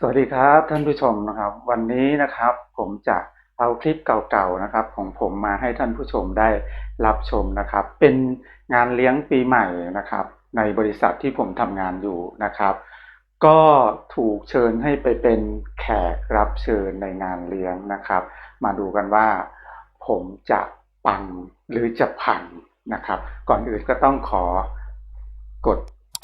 สวัสดีครับท่านผู้ชมนะครับ วันนี้นะครับผมจะเอาคลิปเก่าๆนะครับ ของผมมาให้ท่านผู้ชมได้รับชมนะครับ เป็นงานเลี้ยงปีใหม่นะครับ ในบริษัทที่ผมทำงานอยู่นะครับ ก็ถูกเชิญให้ไปเป็นแขกรับเชิญในงานเลี้ยงนะครับ มาดูกันว่า ผมจะปังหรือจะพังนะครับ ก่อนอื่นก็ต้องขอกด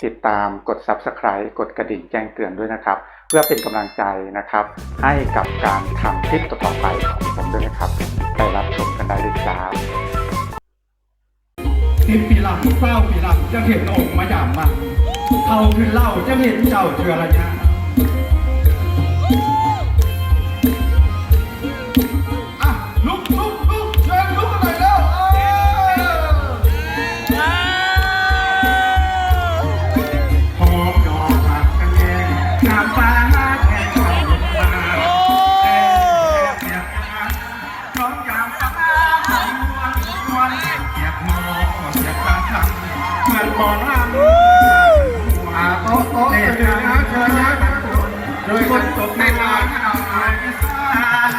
ติดตามกด Subscribe กดกระดิ่งแจ้งเตือนด้วยนะครับ เพื่อเป็นกำลังใจนะครับ ให้กับการทำคลิปต่อๆไปของผมด้วยนะครับ ไปรับชมกันได้เลยครับสิบปีหลังเศร้าปีหลังจะเห็นออกมาอย่างมันเขาคือเล่าจะเห็นเจ้าเทือระยะ โดยคนตกในงานเอาไอ้สาน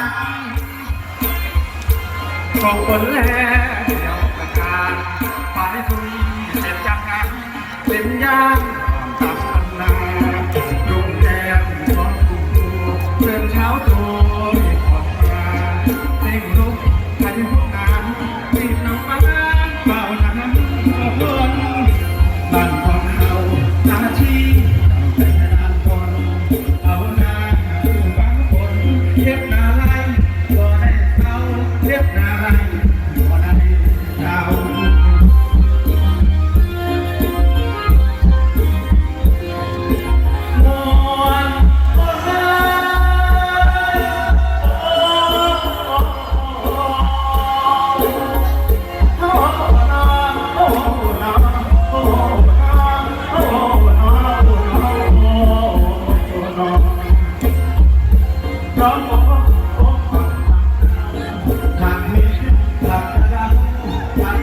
บอกคนแลเดียวประการไปทุนเสร็จจากงานเป็นย่าง ออกมาเร่งลุกไปห้องน้ำรีบน้ำ Thank you.